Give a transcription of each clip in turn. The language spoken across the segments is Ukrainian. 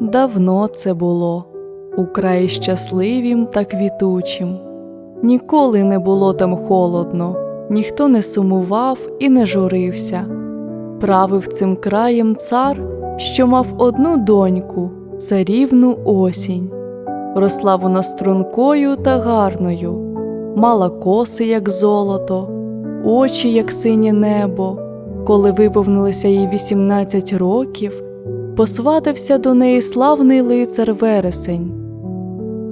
Давно це було, украй щасливім та квітучим. Ніколи не було там холодно, ніхто не сумував і не журився. Правив цим краєм цар, що мав одну доньку, царівну осінь. Росла вона стрункою та гарною, мала коси, як золото, очі, як синє небо. Коли виповнилося їй 18 років, посватався до неї славний лицар вересень.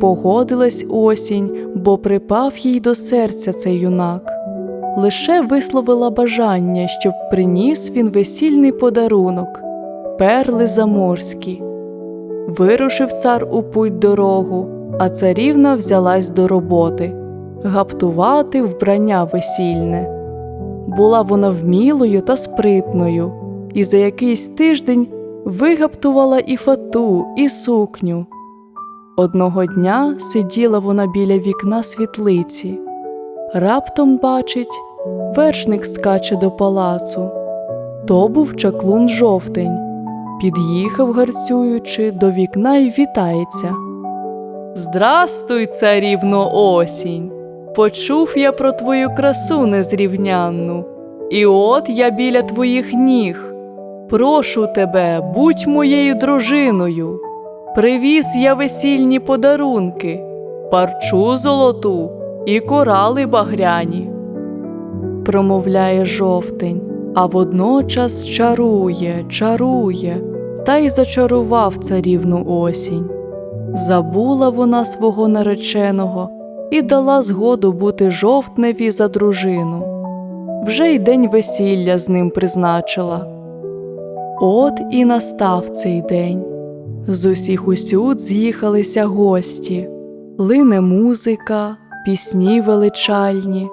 Погодилась осінь, бо припав їй до серця цей юнак. Лише висловила бажання, щоб приніс він весільний подарунок перли заморські. Вирушив цар у путь дорогу, а царівна взялась до роботи гаптувати вбрання весільне. Була вона вмілою та спритною, і за якийсь тиждень вигаптувала і фату, і сукню. Одного дня сиділа вона біля вікна світлиці. Раптом бачить, вершник скаче до палацу. То був чаклун жовтень. Під'їхав, гарцюючи, до вікна й вітається. Здрастуй, царівно осінь! Почув я про твою красу незрівнянну, і от я біля твоїх ніг. Прошу тебе, будь моєю дружиною. Привіз я весільні подарунки, парчу золоту і корали багряні. Промовляє жовтень, а водночас чарує, чарує, та й зачарував царівну осінь. Забула вона свого нареченого і дала згоду бути жовтневі за дружину. Вже й день весілля з ним призначила. От і настав цей день. З усіх усюд з'їхалися гості, лине музика, пісні величальні,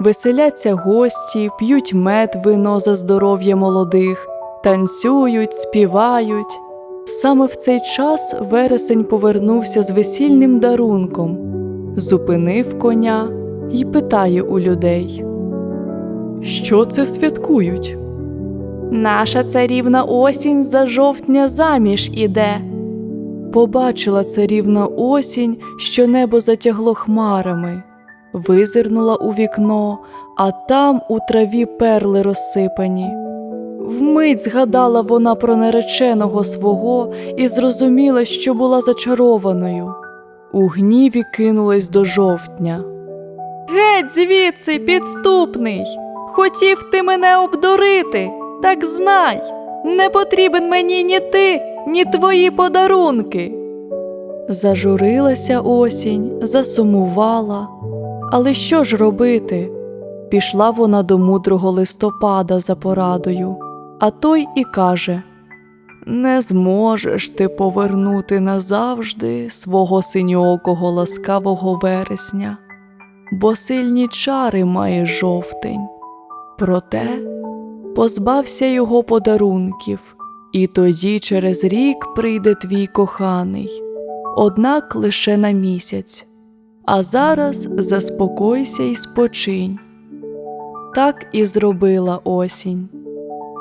веселяться гості, п'ють мед вино за здоров'я молодих, танцюють, співають. Саме в цей час вересень повернувся з весільним дарунком, зупинив коня і питає у людей: Що це святкують? Наша царівна осінь за жовтня заміж іде. Побачила царівна осінь, що небо затягло хмарами, визирнула у вікно, а там у траві перли розсипані. Вмить згадала вона про нареченого свого і зрозуміла, що була зачарованою. У гніві кинулась до жовтня. Геть звідси, підступний! Хотів ти мене обдурити, так знай, не потрібен мені ні ти, ні твої подарунки. Зажурилася осінь, засумувала. Але що ж робити? Пішла вона до мудрого листопада за порадою, а той і каже Не зможеш ти повернути назавжди свого синьокого ласкавого вересня, бо сильні чари має жовтень. Проте позбався його подарунків, і тоді через рік прийде твій коханий, однак лише на місяць. А зараз заспокойся і спочинь. Так і зробила осінь,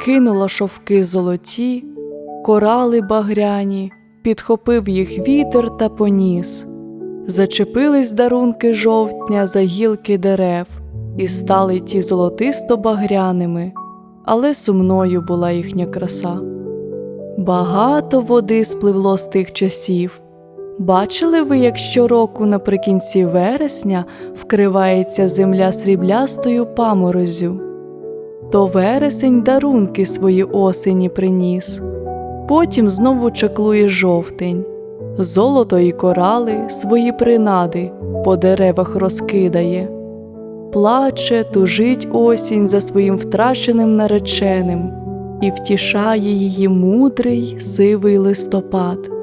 кинула шовки золоті, корали багряні, підхопив їх вітер та поніс, зачепились дарунки жовтня за гілки дерев, і стали ті золотисто багряними, але сумною була їхня краса. Багато води спливло з тих часів. Бачили ви, як щороку наприкінці вересня вкривається земля сріблястою паморозю? То вересень дарунки свої осені приніс, потім знову чаклує жовтень, золото і корали свої принади по деревах розкидає, плаче, тужить осінь за своїм втраченим нареченим і втішає її мудрий сивий листопад.